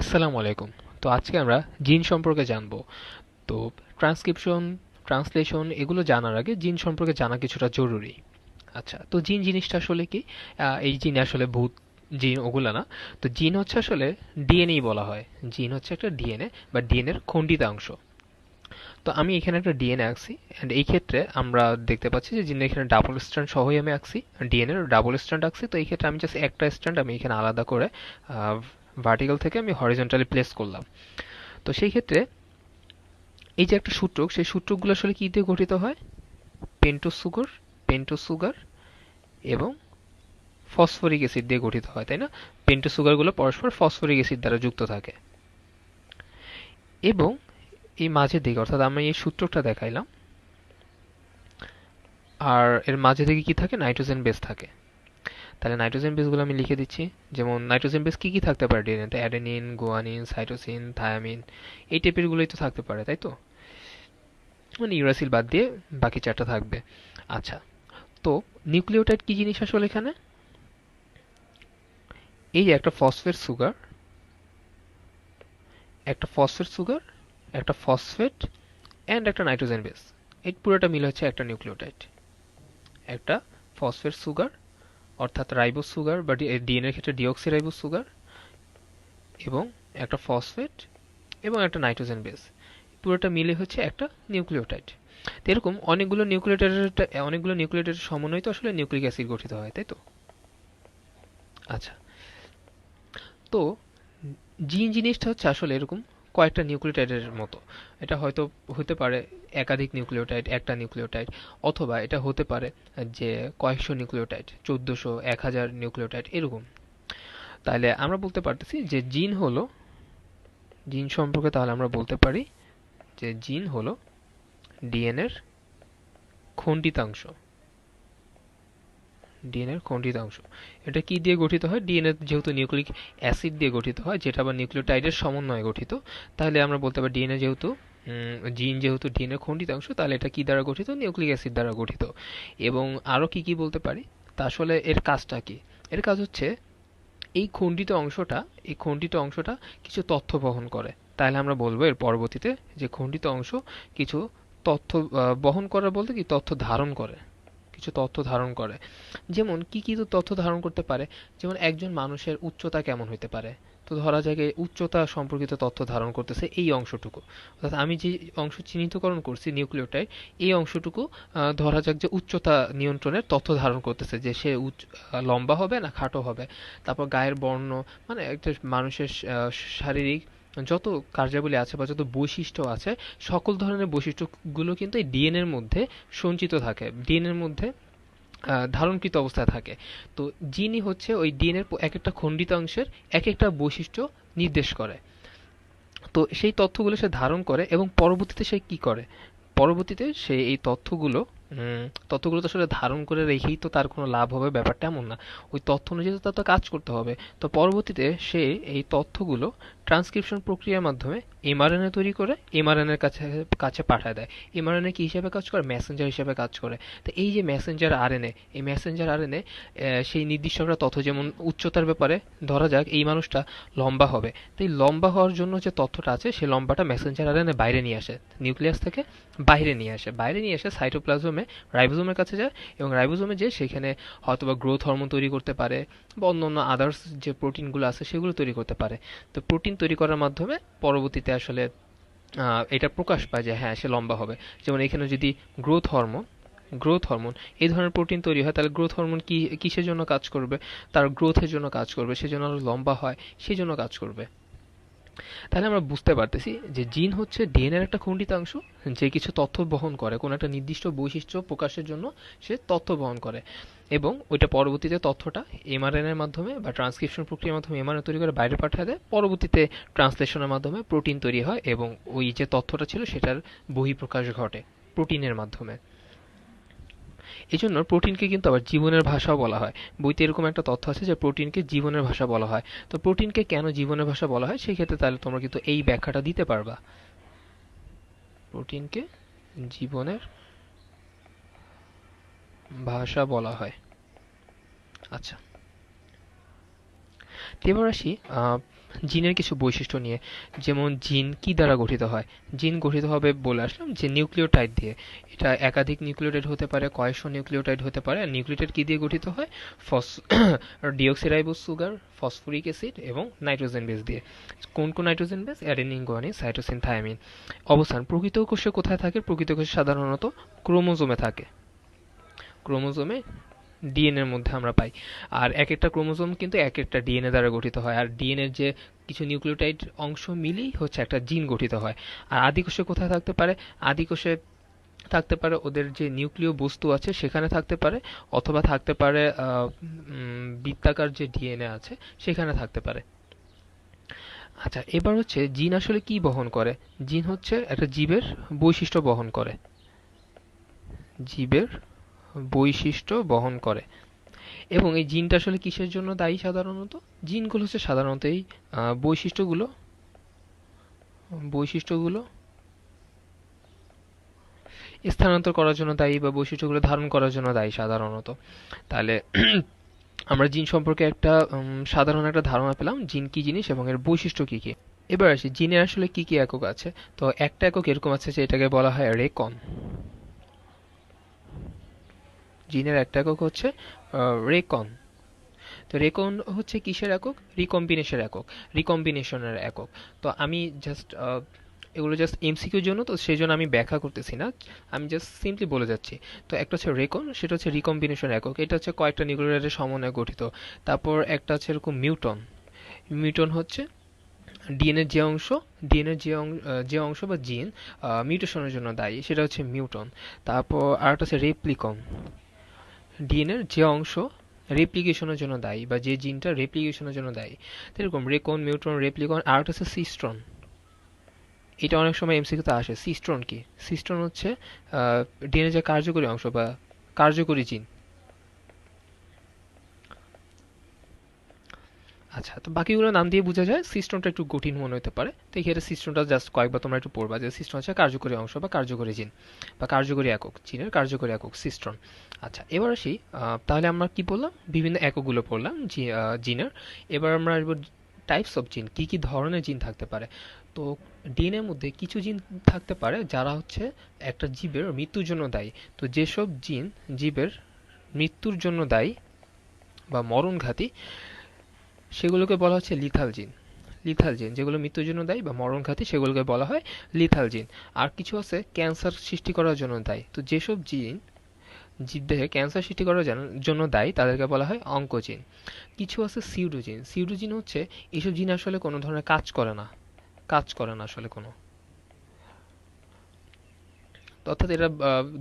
আসসালামু আলাইকুম। তো আজকে আমরা জিন সম্পর্কে জানব। তো ট্রান্সক্রিপশন ট্রান্সলেশন এগুলো জানার আগে জিন সম্পর্কে জানা কিছুটা জরুরি। আচ্ছা তো জিন জিনিসটা আসলে কি? এই জিন আসলে ভূত জিন ওগুলো না। তো জিন হচ্ছে আসলে ডিএনএ বলা হয়। জিন হচ্ছে একটা ডিএনএ বা ডিএনএর খণ্ডিত অংশ তো আমি এখানে একটা ডিএনএ আঁকছি অ্যান্ড এই ক্ষেত্রে আমরা দেখতে পাচ্ছি যে জিনের এখানে ডাবল স্ট্যান্ড সহই আমি আঁকছি। ডিএনএর ডাবল স্ট্যান্ড আঁকছি। তো এই ক্ষেত্রে আমি জাস্ট একটা স্ট্যান্ড আমি এখানে আলাদা করে ভার্টিক্যাল থেকে আমি হরিজন্টালি প্লেস করলাম। তো সেই ক্ষেত্রে এই যে একটা সূত্রক সেই সূত্রকগুলো আসলে কি দিয়ে গঠিত হয়? পেন্টোজ সুগার পেন্টোজ সুগার এবং ফসফরিক অ্যাসিড দিয়ে গঠিত হয়, তাই না? পেন্টোজ সুগারগুলো পরস্পর ফসফরিক অ্যাসিড দ্বারা যুক্ত থাকে। এবং এই মাঝের দিকে, অর্থাৎ আমি এই সূত্রটা দেখাইলাম, আর এর মাঝে দিকে কি থাকে? নাইট্রোজেন বেস থাকে। তাহলে নাইট্রোজেন বেসগুলো আমি লিখে দিচ্ছি। যেমন নাইট্রোজেন বেস কি কি থাকতে পারে? ডিএনএতে অ্যাডেনিন গুয়ানিন সাইটোসিন থায়ামিন এই টাইপের গুলোই তো থাকতে পারে, তাই তো? মানে ইউরাসিল বাদ দিয়ে বাকি চারটা থাকবে। আচ্ছা তো নিউক্লিওটাইড কি জিনিস আসলে এখানে? এই যে একটা ফসফেট সুগার একটা ফসফেট সুগার একটা ফসফেট অ্যান্ড একটা নাইট্রোজেন বেস এই পুরোটা মিলে হচ্ছে একটা নিউক্লিওটাইড, একটা ফসফেট সুগার অর্থাৎ রাইবোস সুগার বা ডিএনএর ক্ষেত্রে ডিঅক্সি রাইবোস সুগার এবং একটা ফসফেট এবং একটা নাইট্রোজেন বেস। পুরোটা মিলে হচ্ছে একটা নিউক্লিওটাইড। এরকম অনেকগুলো নিউক্লিওটাইডের অনেকগুলো নিউক্লিওটাইডের সমন্বয় তো আসলে নিউক্লিক অ্যাসিড গঠিত হয়, তাই তো? আচ্ছা। তো জিন জিনিসটা হচ্ছে আসলে এরকম কয়েকটা নিউক্লিওটাইডের মতো। এটা হয়তো হতে পারে একাধিক নিউক্লিওটাইড, একটা নিউক্লিওটাইড, অথবা এটা হতে পারে যে কয়েকশো নিউক্লিওটাইড, চোদ্দোশো, এক হাজার নিউক্লিওটাইড, এরকম। তাহলে আমরা বলতে পারতেছি যে জিন হলো, জিন সম্পর্কে তাহলে আমরা বলতে পারি যে জিন হলো ডিএনএর খণ্ডিতাংশ। ডিএনএর খণ্ডিতাংশ। এটা কি দিয়ে গঠিত হয়? ডিএনএ যেহেতু নিউক্লিক অ্যাসিড দিয়ে গঠিত হয়, যেটা আবার নিউক্লিওটাইডের সমন্বয়ে গঠিত, তাহলে আমরা বলতে পারি ডিএনএ যেহেতু জিন যেহেতু ডিএনএ খণ্ডিতাংশ তাহলে এটা কি দ্বারা গঠিত? নিউক্লিক অ্যাসিড দ্বারা গঠিত। এবং আরও কি কি বলতে পারি? তা আসলে এর কাজটা কি? এর কাজ হচ্ছে এই খণ্ডিত অংশটা, এই খণ্ডিত অংশটা কিছু তথ্য বহন করে। তাহলে আমরা বলব এর পরবর্তীতে যে খণ্ডিত অংশ কিছু তথ্য বহন করে বলতে কি? তথ্য ধারণ করে। কিছু তথ্য ধারণ করে। যেমন, কি কি তথ্য ধারণ করতে পারে? যেমন, একজন মানুষের উচ্চতা কেমন হতে পারে? তো ধরা যায় যে উচ্চতা সম্পর্কিত তথ্য ধারণ করতেছে এই অংশটুকু। অর্থাৎ আমি যে অংশ চিহ্নিতকরণ করছি, নিউক্লিওটাইড, এই অংশটুকু ধরা যাক যে উচ্চতা নিয়ন্ত্রণের তথ্য ধারণ করতেছে যে সে উচ্চ- লম্বা হবে না খাটো হবে। তারপর গায়ের বর্ণ মানে একটা মানুষের শারীরিক যত কার্যাবলী আছে বা যত বৈশিষ্ট্য আছে, সকল ধরনের বৈশিষ্ট্যগুলো কিন্তু এই ডিএনএর মধ্যে সঞ্চিত থাকে। ডিএনএর মধ্যে ধারণকৃত অবস্থায় থাকে। তো জিনই হচ্ছে ওই ডিএনএর এক একটা খণ্ডিতাংশের এক একটা বৈশিষ্ট্য নির্দেশ করে। তো সেই তথ্যগুলো সে ধারণ করে এবং পরবর্তীতে সে কি করে? পরবর্তীতে সে এই তথ্যগুলো তথ্যগুলো তো আসলে ধারণ করে রেখেই তো তার কোনো লাভ হবে, ব্যাপারটা এমন না। ওই তথ্য অনুযায়ী তো তার তো কাজ করতে হবে। তো পরবর্তীতে সে এই তথ্যগুলো ট্রান্সক্রিপশন প্রক্রিয়ার মাধ্যমে এমআরএনএ তৈরি করে এমআরএনএর কাছে কাছে পাঠায় দেয়। এমআরএনএ কি হিসাবে কাজ করে? মেসেঞ্জার হিসাবে কাজ করে। তো এই যে মেসেঞ্জার আরএনএ এই মেসেঞ্জার আরএনএ সেই নির্দিষ্ট একটা তথ্য যেমন উচ্চতার ব্যাপারে ধরা যাক, এই মানুষটা লম্বা হবে। তো এই লম্বা হওয়ার জন্য যে তথ্যটা আছে সেই লম্বাটা মেসেঞ্জার আরএনএ বাইরে নিয়ে আসে নিউক্লিয়াস থেকে বাইরে নিয়ে আসে। বাইরে নিয়ে এসে সাইটোপ্লাজমে রাইবোজোমের কাছে যায় এবং রাইবোজোমে যে সেখানে হয়তোবা গ্রোথ হরমোন তৈরি করতে পারে বা অন্য অন্য আদার্স যে প্রোটিনগুলো আছে সেগুলো তৈরি করতে পারে। তো প্রোটিন তৈরি করার মাধ্যমে পরবর্তীতে আসলে এটা প্রকাশ পায় যে হ্যাঁ সে লম্বা হবে। যেমন এখানে যদি গ্রোথ হরমোন গ্রোথ হরমোন এই ধরনের প্রোটিন তৈরি হয়, তাহলে গ্রোথ হরমোন কি, কিসের জন্য কাজ করবে? তার গ্রোথের জন্য কাজ করবে, সেজন্য আরও লম্বা হয় সেই জন্য কাজ করবে। তাহলে আমরা বুঝতে পারতেছি যে জিন হচ্ছে ডিএনএর একটা খণ্ডিতাংশ, যে কিছু তথ্য বহন করে। কোনো একটা নির্দিষ্ট বৈশিষ্ট্য প্রকাশের জন্য সে তথ্য বহন করে। এবং ওইটা পরবর্তীতে তথ্যটা এমআরএনএর মাধ্যমে বা ট্রান্সক্রিপশন প্রক্রিয়ার মাধ্যমে এমআরএন তৈরি করে বাইরে পাঠিয়ে দেয়। পরবর্তীতে ট্রান্সলেশনের মাধ্যমে প্রোটিন তৈরি হয় এবং ওই যে তথ্যটা ছিল সেটার বহিঃপ্রকাশ ঘটে প্রোটিনের মাধ্যমে। এই জন্য প্রোটিনকে কিন্তু আবার জীবনের ভাষাও বলা হয়। বইতে এরকম একটা তথ্য আছে যে প্রোটিনকে জীবনের ভাষা বলা হয়। তো প্রোটিনকে কেন জীবনের ভাষা বলা হয়? সেই ক্ষেত্রে তাহলে তোমরা কিন্তু এই ব্যাখ্যাটা দিতে পারবা। প্রোটিনকে জীবনের ভাষা বলা হয়। আচ্ছা। এবার আসি জিনের কিছু বৈশিষ্ট্য নিয়ে। যেমন জিন কি দ্বারা গঠিত হয়? জিন গঠিত হবে বলে আসলাম, যে নিউক্লিওটাইড দিয়ে। এটা একাধিক নিউক্লিওটাইড হতে পারে, কয়েকশো নিউক্লিওটাইড হতে পারে। আর নিউক্লিওটাইড কি দিয়ে গঠিত হয়? ফস ডিঅক্সিরাইবোস সুগার, ফসফরিক অ্যাসিড এবং নাইট্রোজেন বেস দিয়ে। কোন কোন nitrogen base? Adenine, guanine, cytosine, thymine. অবস্থান, প্রকৃত কোষে কোথায় থাকে? প্রকৃত কোষে সাধারণত ক্রোমোজোমে থাকে। ক্রোমোজোমে ডিএনএর মধ্যে আমরা পাই। আর এক একটা ক্রোমোজোম কিন্তু এক একটা ডিএনএ দ্বারা গঠিত হয়। আর ডিএনএর যে কিছু নিউক্লিওটাইড অংশ মিলেই হচ্ছে একটা জিন গঠিত হয়। আর আদিকোষে কোথায় থাকতে পারে? আদিকোষে থাকতে পারে ওদের যে নিউক্লিয় বস্তু আছে, সেখানে থাকতে পারে। অথবা থাকতে পারে বৃত্তাকার যে ডিএনএ আছে, সেখানে থাকতে পারে। আচ্ছা এবার হচ্ছে জিন আসলে কি বহন করে? জিন হচ্ছে একটা জীবের বৈশিষ্ট্য বহন করে। জীবের বৈশিষ্ট্য বহন করে। এবং এই জিনটা আসলে কিসের জন্য দায়ী সাধারণত? জিনগুলো হচ্ছে সাধারণত এই বৈশিষ্ট্যগুলো। বৈশিষ্ট্যগুলো স্থানান্তর করার জন্য দায়ী বা বৈশিষ্ট্যগুলো ধারণ করার জন্য দায়ী সাধারণত। তাহলে আমরা জিন সম্পর্কে একটা সাধারণ একটা ধারণা পেলাম, জিন কি জিনিস এবং এর বৈশিষ্ট্য কি কি। এবার আসি জিনের আসলে কি কি একক আছে? তো একটা একক এরকম আছে যে এটাকে বলা হয় রেকন। জিনের একটা একক হচ্ছে রেকন। তো রেকন হচ্ছে কিসের একক? রিকম্বিনেশনের একক রিকম্বিনেশনের একক। তো আমি জাস্ট এগুলো জাস্ট এমসিকিউর জন্য, তো সেই জন্য আমি ব্যাখ্যা করতেছি না। আমি জাস্ট সিম্পলি বলে যাচ্ছি। তো একটা হচ্ছে রেকন, সেটা হচ্ছে রিকম্বিনেশন একক। এটা হচ্ছে কয়েকটা নিউক্লিয়ারের সমন্বয়ে গঠিত। তারপর একটা হচ্ছে এরকম মিউটন। মিউটন হচ্ছে ডিএনএর যে অংশ, ডিএনএর যে যে অংশ বা জিন মিউটেশনের জন্য দায়ী। সেটা হচ্ছে মিউটন। তারপর আরেকটা হচ্ছে রেপ্লিকন। ডিএনএর যে অংশ রেপ্লিকেশনের জন্য দায়ী বা যে জিনটা রেপ্লিকেশনের জন্য দায়ী। এরকম রেকন মিউট্রন রেপ্লিকন আর একটা হচ্ছে সিস্ট্রন এটা অনেক সময় এমসিকিউতে আসে। সিস্ট্রন কি? সিস্ট্রন হচ্ছে ডিএনএ যে কার্যকরী অংশ বা কার্যকরী জিন আচ্ছা তো বাকিগুলো নাম দিয়ে বোঝা যায়, সিস্টেমটা একটু কঠিন মনে হতে পারে। তো এক্ষেত্রে সিস্টেমটা জাস্ট কয়েকবার তোমরা একটু পড়বা যে সিস্টেম হচ্ছে কার্যকরী অংশ বা কার্যকরী জিন বা কার্যকরী একক জিনের কার্যকরী একক সিস্ট্রন আচ্ছা এবার আসি তাহলে আমরা কি বললাম বিভিন্ন এককগুলো পড়লাম জিনের। এবার আমরা টাইপস অফ জিন কি কি ধরনের জিন থাকতে পারে? তো ডিএনএর মধ্যে কিছু জিন থাকতে পারে যারা হচ্ছে একটা জীবের মৃত্যুর জন্য দায়ী। তো যেসব জিন জীবের মৃত্যুর জন্য দায়ী বা মরণঘাতী সেগুলোকে বলা হচ্ছে লিথাল জিন লিথাল জিন যেগুলো মৃত্যুর জন্য দায়ী বা মরণঘাতী সেগুলোকে বলা হয় লিথাল জিন আর কিছু আছে ক্যান্সার সৃষ্টি করার জন্য দায়ী। তো যেসব জিন জীবদেহে ক্যান্সার সৃষ্টি করার জন্য দায়ী, তাদেরকে বলা হয় অঙ্কোজিন কিছু আছে সিউডোজিন সিউডোজিন হচ্ছে এসব জিন আসলে কোনো ধরনের কাজ করে না। কাজ করে না আসলে কোনো। অর্থাৎ এরা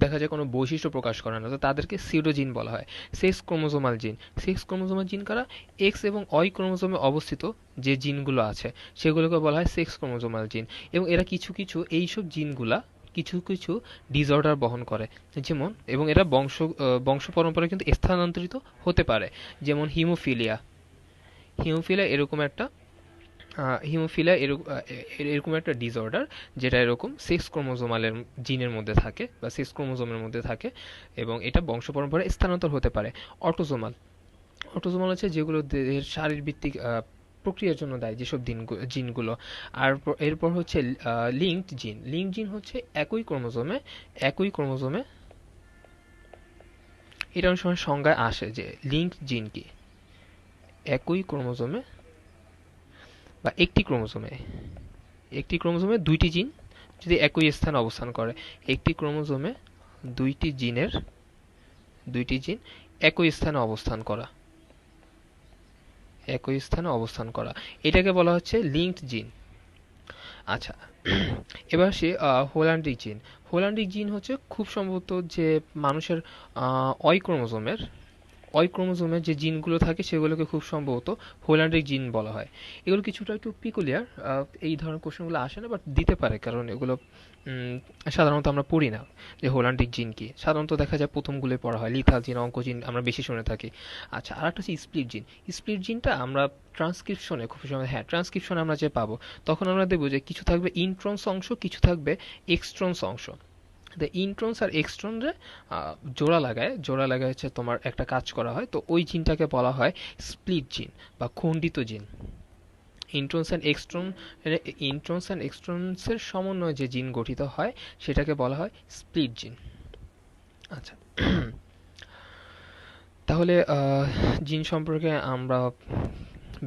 দেখা যায় কোনো বৈশিষ্ট্য প্রকাশ করে না। তাদেরকে সিউডোজিন বলা হয়। Sex chromosomal gene. Sex chromosomal gene কারা? এক্স এবং অই ক্রোমোজোমে অবস্থিত যে জিনগুলো আছে, সেগুলোকে বলা হয় সেক্স ক্রোমোজোমাল জিন। এবং এরা কিছু কিছু এইসব জিনগুলা কিছু কিছু ডিসঅর্ডার বহন করে। যেমন, এবং এরা বংশ বংশ পরম্পরায় কিন্তু স্থানান্তরিত হতে পারে। যেমন হিমোফিলিয়া। হিমোফিলিয়া এরকম একটা হিমোফিলিয়া এরকম এরকম একটা ডিসঅর্ডার যেটা এরকম সেক্স ক্রোমোজোমালের জিনের মধ্যে থাকে বা সেক্স ক্রোমোজোমের মধ্যে থাকে এবং এটা বংশ পরম্পরায় স্থানান্তর হতে পারে। অটোজোমাল অটোজোমাল হচ্ছে যেগুলো দেহের শারীরভিত্তিক প্রক্রিয়ার জন্য দেয় যেসব দিন জিনগুলো। আর এরপর হচ্ছে লিঙ্কড জিন লিঙ্ক জিন হচ্ছে একই ক্রোমোজোমে একই ক্রোমোজোমে এটা অনেক সময় সংজ্ঞায় আসে যে লিঙ্ক জিন কি? একই ক্রোমোজোমে বা একটি ক্রোমোজোমে একটি ক্রোমোজোমে দুইটি জিন যদি একই স্থানে অবস্থান করে, একটি ক্রোমোজোমে দুইটি জিনের, দুইটি জিন একই স্থানে অবস্থান করা, একই স্থানে অবস্থান করা। এটাকে বলা হচ্ছে লিঙ্কড জিন আচ্ছা এবার সে হোল্যান্ডিক জিন হোল্যান্ডিক জিন হচ্ছে খুব সম্ভবত যে মানুষের অয় ক্রোমোজোমের অয় ক্রোমোজোমের যে জিনগুলো থাকে সেগুলোকে খুব সম্ভবত হোল্যান্ডিক জিন বলা হয়। এগুলো কিছুটা একটু পিকুলিয়ার এই ধরনের কোশ্চেনগুলো আসে না বাট দিতে পারে, কারণ এগুলো সাধারণত আমরা পড়ি না যে হোল্যান্ডিক জিন কি। সাধারণত দেখা যায় প্রথমগুলোই পড়া হয় লিথাল জিন, অঙ্ক জিন, আমরা বেশি শুনে থাকি। আচ্ছা আর একটা হচ্ছে স্প্লিট জিন স্প্লিট জিনটা আমরা ট্রান্সক্রিপশনে খুব সময় হ্যাঁ ট্রান্সক্রিপশনে আমরা যে পাবো, তখন আমরা দেখব যে কিছু থাকবে ইনট্রন্স অংশ, কিছু থাকবে এক্সট্রন্স অংশ। দ্য ইন্ট্রন্স আর এক্সট্রনরে জোড়া লাগায়। জোড়া লাগায় হচ্ছে তোমার একটা কাজ করা হয়। তো ওই জিনটাকে বলা হয় স্প্লিট জিন বা খণ্ডিত gene introns and exon introns and এক্সট্রন্সের সমন্বয়ে যে জিন গঠিত হয়, সেটাকে বলা হয় স্প্লিট জিন আচ্ছা। তাহলে জিন সম্পর্কে আমরা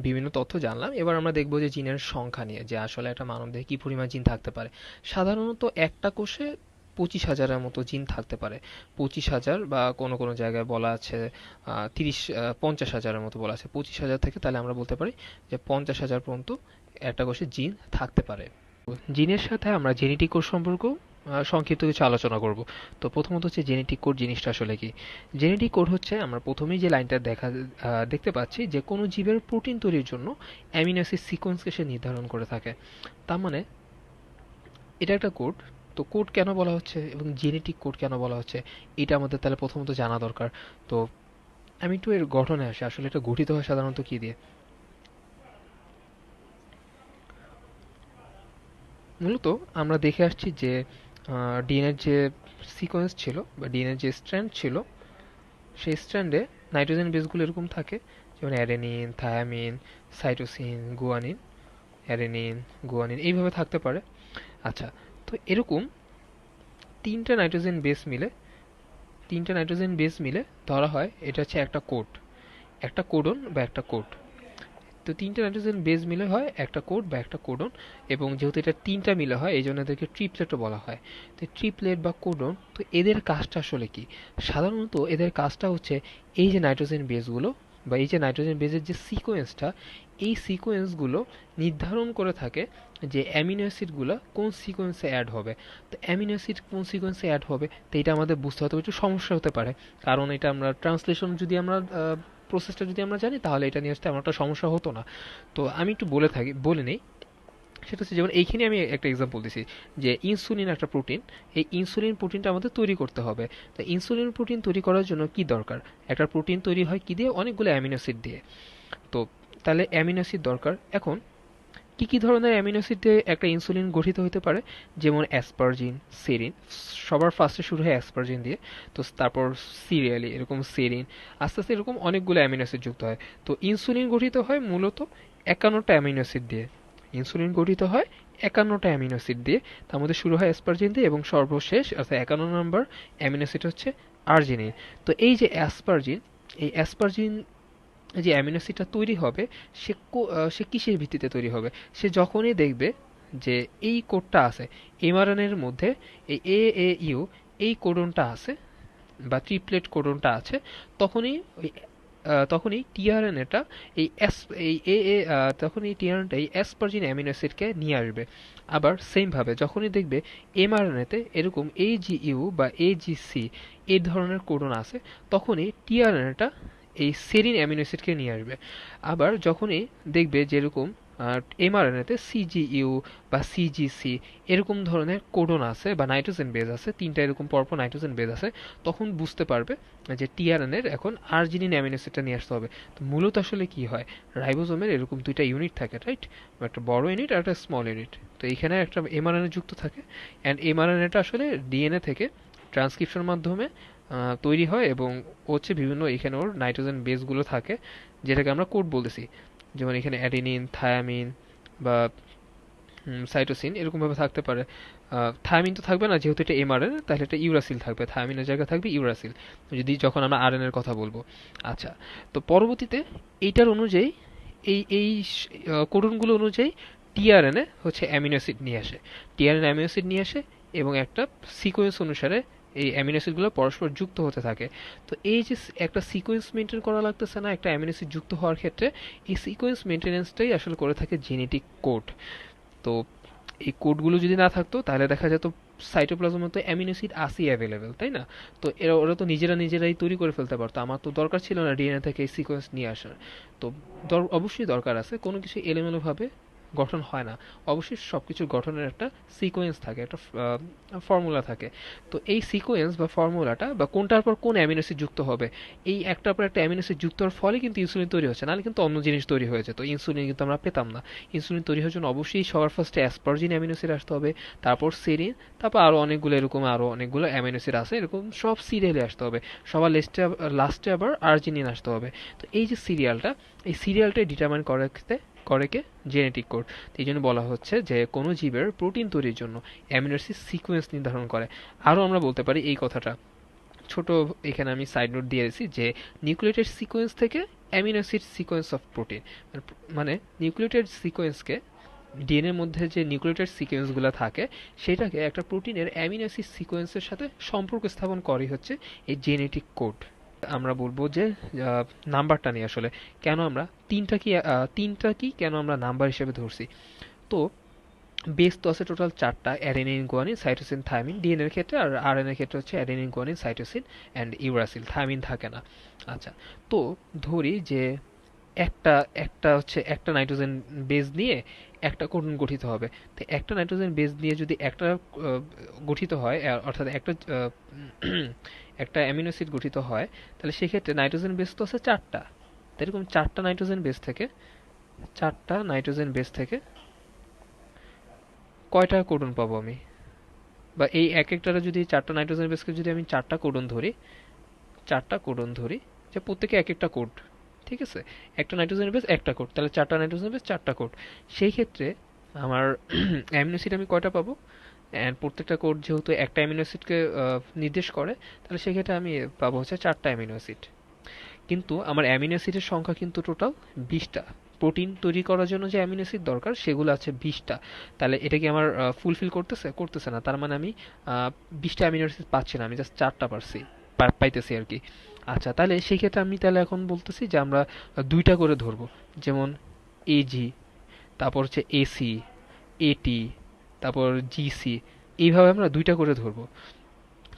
বিভিন্ন তথ্য জানলাম। এবার আমরা দেখব যে জিনের সংখ্যা নিয়ে, যে আসলে একটা মানবদেহে কী পরিমাণ জিন থাকতে পারে। সাধারণত একটা কোষে পঁচিশ হাজারের মতো জিন থাকতে পারে। পঁচিশ হাজার বা কোনো কোনো জায়গায় বলা আছে তিরিশ পঞ্চাশ হাজারের মতো বলা আছে। পঁচিশ হাজার থেকে তাহলে আমরা বলতে পারি যে পঞ্চাশ হাজার পর্যন্ত একটা কোষে জিন থাকতে পারে। জিনের সাথে আমরা জেনেটিক কোষ সম্পর্ক সংক্ষিপ্ত কিছু আলোচনা করব। তো প্রথমত হচ্ছে জেনেটিক কোড জিনিসটা আসলে কি? জেনেটিক কোড হচ্ছে আমরা প্রথমেই যে লাইনটা দেখা দেখতে পাচ্ছি যে কোনো জীবের প্রোটিন তৈরির জন্য অ্যামিনো অ্যাসিড সিকোয়েন্সকে সে নির্ধারণ করে থাকে। তার মানে এটা একটা কোড তো কোড কেন বলা হচ্ছে এবং জেনেটিক কোড কেন বলা হচ্ছে, এটা আমাদের তাহলে প্রথমত জানা দরকার। তো আমি একটু এর গঠনে আসি, আসলে এটা গঠিত হয় সাধারণত কি দিয়ে? মূলত আমরা দেখে আসছি যে ডিএনএর যে সিকোয়েন্স ছিল বা ডিএনএর যে স্ট্র্যান্ড ছিল, সেই স্ট্র্যান্ডে নাইট্রোজেন বেসগুলো এরকম থাকে, যেমন adenine thymine cytosine guanine adenine guanine এইভাবে থাকতে পারে। আচ্ছা তো এরকম তিনটা নাইট্রোজেন বেস মিলে, তিনটা নাইট্রোজেন বেস মিলে ধরা হয়, এটা হচ্ছে একটা কোড। একটা কোডন বা একটা কোড। তো তিনটা নাইট্রোজেন বেস মিলে হয়, একটা কোড বা একটা কোডন, এবং যেহেতু এটা তিনটা মিলে হয় এই জন্য এদেরকে ট্রিপলেটও বলা হয়। তো ট্রিপলেট বা কোডন, তো এদের কাজটা আসলে কি? সাধারণত এদের কাজটা হচ্ছে এই যে নাইট্রোজেন বেসগুলো বা এই যে নাইট্রোজেন বেজের যে সিকোয়েন্সটা এই সিকোয়েন্সগুলো নির্ধারণ করে থাকে যে অ্যামিনো অ্যাসিডগুলো কোন সিকোয়েন্সে অ্যাড হবে। তো অ্যামিনো অ্যাসিড কোন সিকোয়েন্সে অ্যাড হবে, তো এটা আমাদের বুঝতে হতে একটু সমস্যা হতে পারে। কারণ এটা আমরা ট্রান্সলেশন যদি আমরা প্রসেসটা যদি আমরা জানি, তাহলে এটা নিয়ে আসতে আমার একটা সমস্যা হতো না। তো আমি একটু বলে থাকি, বলে নেই। সেটা হচ্ছে যেমন এইখানে আমি একটা এক্সাম্পল দিছি যে ইনসুলিন একটা প্রোটিন এই ইনসুলিন প্রোটিনটা আমাদের তৈরি করতে হবে। তো ইনসুলিন প্রোটিন তৈরি করার জন্য কি দরকার? একটা প্রোটিন তৈরি হয় কি দিয়ে? অনেকগুলো অ্যামিনো অ্যাসিড দিয়ে। তো তাহলে অ্যামিনো অ্যাসিড দরকার। এখন কি কি ধরনের অ্যামিনো দিয়ে একটা ইনসুলিন গঠিত হতে পারে? যেমন অ্যাসপারজিন সেরিন সবার ফার্স্টে শুরু হয় অ্যাসপারজিন দিয়ে। তো তারপর সিরিয়ালি এরকম সেরিন আস্তে আস্তে এরকম অনেকগুলো অ্যামিনো অ্যাসিড যুক্ত হয়। তো ইনসুলিন গঠিত হয় মূলত একান্নটা অ্যামিনো অ্যাসিড দিয়ে। ইনসুলিন গঠিত হয় একান্নটা অ্যামিনো অ্যাসিড দিয়ে। তার মধ্যে শুরু হয় অ্যাসপারজিন দিয়ে এবং সর্বশেষ, অর্থাৎ একান্ন নম্বর অ্যামিনো অ্যাসিড হচ্ছে আর্জিনিন তো এই যে অ্যাসপারজিন এই অ্যাসপারজিন যে অ্যামিনো অ্যাসিডটা তৈরি হবে, সে সে কিসের ভিত্তিতে তৈরি হবে? সে যখনই দেখবে যে এই কোডটা আছে এমআরএনএর মধ্যে এই এ এ ইউ এই কোডনটা আছে বা ট্রিপলেট কোডনটা আছে, তখনই ওই তখনই টিআরএনএটা এই এস এই এ এ তখন এই টিআরএনটা এই অ্যাসপারজিন অ্যামিনো অ্যাসিডকে নিয়ে আসবে। আবার সেমভাবে যখনই দেখবে এমআরএনএতে এরকম এজিইউ বা এজিসি এই ধরনের কোডন আছে, তখনই টিআরএনএটা এই সেরিন অ্যামিনো অ্যাসিডকে নিয়ে আসবে। আবার যখনই দেখবে যেরকম এমআরএনএতে সিজিইউ বা সিজিসি এরকম ধরনের কোডন আছে বা নাইট্রোজেন বেজ আছে, তিনটা এরকম পরপর নাইট্রোজেন বেজ আছে, তখন বুঝতে পারবে যে টিআরএনএর এখন আর্জিনিন অ্যামিনো অ্যাসিডটা নিয়ে আসতে হবে। তো মূলত আসলে কি হয়? রাইবোজোমের এরকম দুইটা ইউনিট থাকে রাইট একটা বড় ইউনিট আর একটা স্মল ইউনিট তো এইখানে একটা এমআরএনএ যুক্ত থাকে অ্যান্ড এমআরএনএটা আসলে ডিএনএ থেকে ট্রান্সক্রিপশন মাধ্যমে তৈরি হয় এবং হচ্ছে বিভিন্ন এখানে ওর নাইট্রোজেন বেসগুলো থাকে, যেটাকে আমরা কোড বলতেছি। যেমন এখানে অ্যাডিনিন থায়ামিন বা সাইটোসিন এরকমভাবে থাকতে পারে। থায়ামিন তো থাকবে না, যেহেতু এটা এমআরএন তাহলে এটা ইউরাসিল থাকবে। থায়ামিনের জায়গায় থাকবে ইউরাসিল যদি যখন আমরা আর এর কথা বলব। আচ্ছা তো পরবর্তীতে এইটার অনুযায়ী, এই এই কোডনগুলো অনুযায়ী টিআরএনএ হচ্ছে অ্যামিনো অ্যাসিড নিয়ে আসে। টিআরএন অ্যামিনো অ্যাসিড নিয়ে আসে এবং একটা সিকোয়েন্স অনুসারে এই অ্যামিনো অ্যাসিডগুলো পরস্পর যুক্ত হতে থাকে। তো এই যে একটা সিকোয়েন্স মেনটেন করা লাগতেছে না, একটা অ্যামিনো অ্যাসিড যুক্ত হওয়ার ক্ষেত্রে এই সিকোয়েন্স মেনটেনেন্সটাই আসলে করে থাকে জেনেটিক কোড তো এই কোডগুলো যদি না থাকতো, তাহলে দেখা যেত সাইটোপ্লাজমের তো অ্যামিনো অ্যাসিড আসি অ্যাভেলেবেল তাই না? তো এরা, ওরা তো নিজেরা নিজেরাই তৈরি করে ফেলতে পারতো। আমার তো দরকার ছিল না ডিএনএ থেকে এই সিকোয়েন্স নিয়ে আসার। তো অবশ্যই দরকার আছে। কোনো কিছু এলোমেলোভাবে গঠন হয় না। অবশ্যই সব কিছুর গঠনের একটা সিকোয়েন্স থাকে, একটা ফর্মুলা থাকে। তো এই সিকোয়েন্স বা ফর্মুলাটা বা কোনটার পর কোন অ্যামিনোসিড যুক্ত হবে, এই একটার পর একটা অ্যামিনোসিড যুক্ত হওয়ার ফলে কিন্তু ইনসুলিন তৈরি হচ্ছে, নাহলে কিন্তু অন্য জিনিস তৈরি হয়েছে তো ইনসুলিন কিন্তু আমরা পেতাম না। ইনসুলিন তৈরি হওয়ার জন্য অবশ্যই সবার ফার্স্টে অ্যাসপারজিন অ্যামিনোসিড আসতে হবে, তারপর সেরিন তারপর আরও অনেকগুলো এরকম আরও অনেকগুলো অ্যামিনোসিড আছে, এরকম সব সিরিয়ালে আসতে হবে। সবার লিস্টে লাস্টে আবার আর্জিনিন আসতে হবে। তো এই যে সিরিয়ালটা এই সিরিয়ালটাই ডিটারমাইন করতে করে কে? জেনেটিক কোড এই জন্য বলা হচ্ছে যে কোনো জীবের প্রোটিন তৈরির জন্য অ্যামিনো অ্যাসিড সিকোয়েন্স নির্ধারণ করে। আরও আমরা বলতে পারি এই কথাটা। ছোট এখানে আমি সাইড নোট দিয়ে দিয়েছি যে নিউক্লিয়েটেড সিকোয়েন্স থেকে amino acid sequence of protein মানে নিউক্লিয়েটেড সিকোয়েন্সকে ডিএনএর মধ্যে যে নিউক্লিয়েটেড সিকোয়েন্সগুলো থাকে, সেটাকে একটা প্রোটিনের অ্যামিনো অ্যাসিড সিকোয়েন্সের সাথে সম্পর্ক স্থাপন করে হচ্ছে এই জেনেটিক কোড আমরা বলব যে নাম্বারটা নিয়ে আসলে। কেন আমরা তিনটা কি তিনটা কি কেন আমরা নাম্বার হিসেবে ধরছি? তো বেস তো আছে টোটাল চারটা অ্যাডেনিন গুয়ানিন সাইটোসিন থাইমিন ডিএনএর ক্ষেত্রে আর আরএনএ এর ক্ষেত্রে হচ্ছে adenine guanine cytosine and uracil thymine থাকে না। আচ্ছা তো ধরি যে একটা একটা হচ্ছে একটা নাইট্রোজেন বেস নিয়ে একটা কোডন গঠিত হবে। তো একটা নাইট্রোজেন বেস নিয়ে যদি একটা গঠিত হয়, অর্থাৎ একটা একটা অ্যামিনো অ্যাসিড গঠিত হয়, তাহলে সেক্ষেত্রে নাইট্রোজেন বেস তো আছে চারটা। এরকম চারটা নাইট্রোজেন বেস থেকে, চারটা নাইট্রোজেন বেস থেকে কয়টা কোডন পাবো আমি? বা এই এক একটারে যদি চারটা নাইট্রোজেন বেসকে যদি আমি চারটা কোডন ধরি, চারটা কোডন ধরি, যে প্রত্যেকে এক একটা কোড ঠিক আছে? একটা নাইট্রোজেন বেস একটা কোড তাহলে চারটা নাইট্রোজেন বেস চারটা কোড সেই ক্ষেত্রে আমার অ্যামিনো অ্যাসিড আমি কয়টা পাবো? অ্যান্ড প্রত্যেকটা কোড যেহেতু একটা অ্যামিনো অ্যাসিডকে নির্দেশ করে, তাহলে সেক্ষেত্রে আমি পাবো হচ্ছে চারটা অ্যামিনো অ্যাসিড কিন্তু আমার অ্যামিনো অ্যাসিডের সংখ্যা কিন্তু টোটাল বিশটা। প্রোটিন তৈরি করার জন্য যে অ্যামিনো অ্যাসিড দরকার, সেগুলো আছে বিশটা। তাহলে এটা কি আমার ফুলফিল করতেছে? করতেছে না। তার মানে আমি বিশটা অ্যামিনো অ্যাসিড পাচ্ছি না। আমি জাস্ট চারটা পারছি পাইতেছি আর কি। আচ্ছা তাহলে সেই ক্ষেত্রে আমি তাহলে এখন বলতেছি যে আমরা দুইটা করে ধরবো। যেমন এজি তারপর হচ্ছে এসি এটি তারপর জিসি এইভাবে আমরা দুইটা করে ধরবো।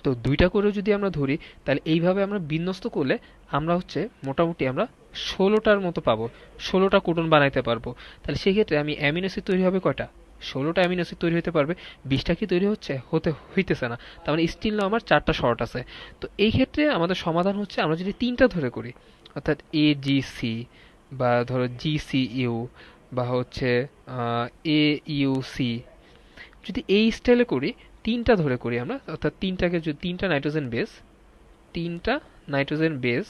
তো দুইটা করে যদি আমরা ধরি, তাহলে এইভাবে আমরা বিন্যস্ত করলে আমরা হচ্ছে মোটামুটি আমরা ষোলোটার মতো পাবো, ষোলোটা কোটন বানাইতে পারব। তাহলে সেক্ষেত্রে আমি অ্যামিনো অ্যাসিড তৈরি হবে কয়টা? ষোলোটা অ্যামিনো অ্যাসিড তৈরি হতে পারবে, বিশটা কি তৈরি হচ্ছে? হতে, হইতেছে না। তার মানে স্টিল না আমার চারটা শর্ট আছে। তো এই ক্ষেত্রে আমাদের সমাধান হচ্ছে আমরা যদি তিনটা ধরে করি, অর্থাৎ এ জি সি বা ধরো জি সি ইউ বা হচ্ছে এ ইউ সি যদি এই স্টাইলে করি, তিনটা ধরে করি আমরা, অর্থাৎ তিনটাকে যদি, তিনটা নাইট্রোজেন বেস তিনটা নাইট্রোজেন বেস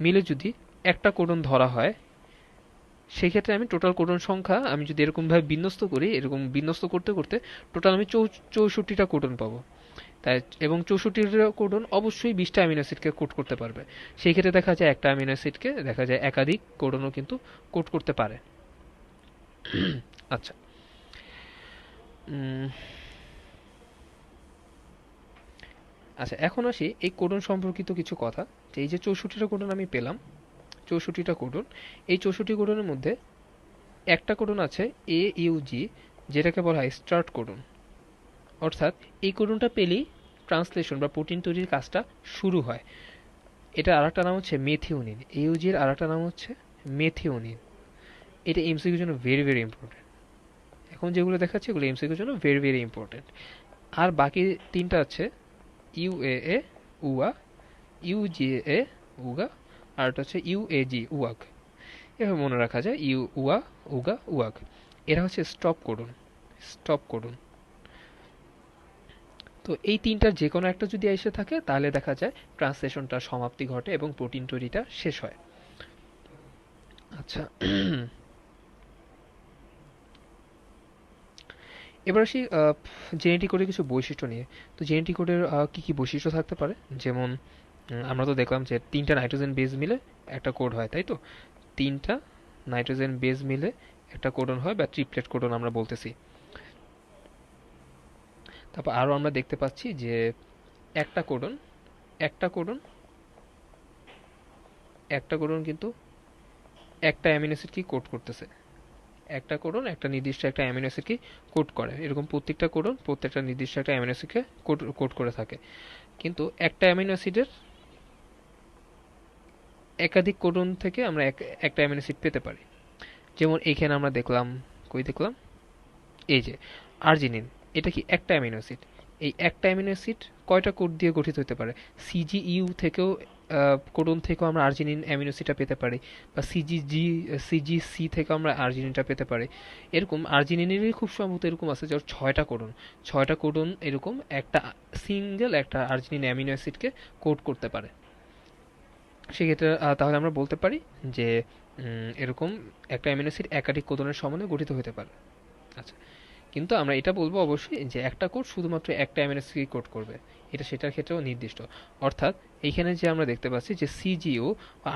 মিলে যদি একটা কোডন ধরা হয়, সেক্ষেত্রে আমি টোটাল কোডন সংখ্যা, আমি যদি এরকমভাবে বিন্যস্ত করি, এরকম বিন্যস্ত করতে করতে টোটাল আমি চৌষট্টিটা কোডন পাবো। তাই, এবং চৌষট্টিটা কোডন অবশ্যই বিশটা অ্যামিনো অ্যাসিডকে কোড করতে পারবে। সেই ক্ষেত্রে দেখা যায় একটা অ্যামিনো অ্যাসিডকে দেখা যায় একাধিক কোডনও কিন্তু কোড করতে পারে। আচ্ছা। আচ্ছা এখন আসি এই কোডন সম্পর্কিত কিছু কথা। যে এই যে চৌষট্টিটা কোডন আমি পেলাম, চৌষট্টিটা কোডন। এই চৌষট্টি কোডনের মধ্যে একটা কোডন আছে এ ইউজি যেটাকে বলা হয় স্টার্ট কোডন। অর্থাৎ এই কোডনটা পেলেই ট্রান্সলেশন বা প্রোটিন তৈরির কাজটা শুরু হয়। এটা আর একটা নাম হচ্ছে মেথিওনিন ইউজির আর একটা নাম হচ্ছে মেথিওনিন এটা এমসিকিউর জন্য ভেরি ভেরি ইম্পর্টেন্ট এখন যেগুলো দেখাচ্ছে, এগুলো এমসিকিউর জন্য ভেরি ভেরি ইম্পর্টেন্ট আর বাকি তিনটা আছে ইউএএ উয়া ইউজিএ উগা আর এটা হচ্ছে ইউএজি উয়াক এভাবে মনে রাখা যায় ইউ উয়া উগা উয়াক এরা হচ্ছে স্টপ করুন স্টপ করুন। তো এই তিনটার যে কোনো একটা যদি এসে থাকে, তাহলে দেখা যায় ট্রান্সলেশনটার সমাপ্তি ঘটে এবং প্রোটিন তৈরিটা শেষ হয়। আচ্ছা এবার আসি জেনেটিক কোডের কিছু বৈশিষ্ট্য নিয়ে। তো জেনেটিক কোডের কী কী বৈশিষ্ট্য থাকতে পারে? যেমন আমরা তো দেখলাম যে তিনটা নাইট্রোজেন বেজ মিলে একটা কোড হয়, তাই তো? তিনটা নাইট্রোজেন বেজ মিলে একটা কোডন হয় বা ট্রিপলেট কোডন আমরা বলতেছি। তারপর আরও আমরা দেখতে পাচ্ছি যে একটা কোডন একটা কোডন একটা কোডন কিন্তু একটা অ্যামিনো অ্যাসিড কি কোড করতেছে। একটা কোডন, একটা নির্দিষ্ট একটা অ্যামিনো অ্যাসিডকে কোড করে। এরকম প্রত্যেকটা কোডন প্রত্যেকটা নির্দিষ্ট একটা অ্যামিনো অ্যাসিডকে কোড কোড করে থাকে। কিন্তু একটা অ্যামিনো অ্যাসিডের একাধিক কোডন থেকে আমরা একটা অ্যামিনো অ্যাসিড পেতে পারি। যেমন এখানে আমরা দেখলাম, কই দেখলাম? এই যে, আর্জিনিন, এটা কি একটা অ্যামিনো অ্যাসিড? এই একটা অ্যামিনো অ্যাসিড কয়টা কোড দিয়ে গঠিত হতে পারে? সিজিইউ থেকেও কোডন থেকেও আমরা আর্জিনিন অ্যামিনোসিটা পেতে পারি, বা সিজিজি সিজিসি থেকে আমরা আর্জিনিনটা পেতে পারি। এরকম আর্জিনিনেরই খুব সম্ভবত এরকম আছে যে ছয়টা কোডন। ছয়টা কোডন এরকম একটা সিঙ্গেল একটা আর্জিনিন অ্যামিনো অ্যাসিডকে কোড করতে পারে। সেক্ষেত্রে তাহলে আমরা বলতে পারি যে এরকম একটা অ্যামিনো অ্যাসিড একাধিক কোডনের সমন্বয়ে গঠিত হতে পারে। আচ্ছা কিন্তু আমরা এটা বলব অবশ্যই যে একটা কোড শুধুমাত্র একটা অ্যামিনো অ্যাসিড কোড করবে। এটা সেটার ক্ষেত্রেও নির্দিষ্ট। অর্থাৎ এইখানে যে আমরা দেখতে পাচ্ছি যে সিজিও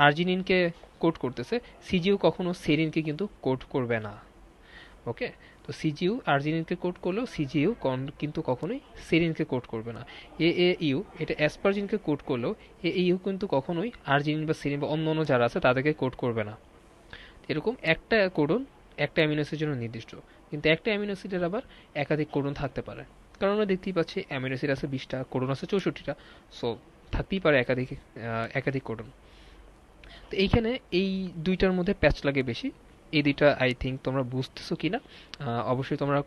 আর্জিনিনকে কোট করতেছে সিজিও কখনো সেরিনকে কিন্তু কোট করবে না। ওকে তো সিজিউ আর্জিনিনকে কোট করলেও সিজিউ কিন্তু কখনোই সেরিনকে কোট করবে না। এ এ ইউ এটা অ্যাসপারজিনকে কোট করলেও এ ইউ কিন্তু কখনোই আর্জিনিন বা সেরিন বা অন্য অন্য যারা আছে তাদেরকে কোট করবে না। এরকম একটা কোডন একটা অ্যামিনো অ্যাসিডের জন্য নির্দিষ্ট। কিন্তু একটা অ্যামিনো অ্যাসিডের আবার একাধিক কোডন থাকতে পারে। কারণ আমরা দেখতেই পাচ্ছি অ্যামিনো অ্যাসিড আছে বিশটা কোডন আছে চৌষট্টিটা সো থাকতেই পারে একাধিক একাধিক কোডন তো এইখানে এই দুইটার মধ্যে প্যাচ লাগে বেশি। এই দুইটা আই থিঙ্ক তোমরা বুঝতেছো কি না অবশ্যই তোমরা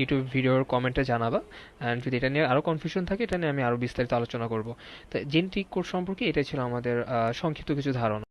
ইউটিউব ভিডিওর কমেন্টে জানাবা। অ্যান্ড যদি এটা নিয়ে আরও কনফিউশন থাকে, এটা নিয়ে আমি আরও বিস্তারিত আলোচনা করব। তো জেনেটিক কোড সম্পর্কে এটাই ছিল আমাদের সংক্ষিপ্ত কিছু ধারণা।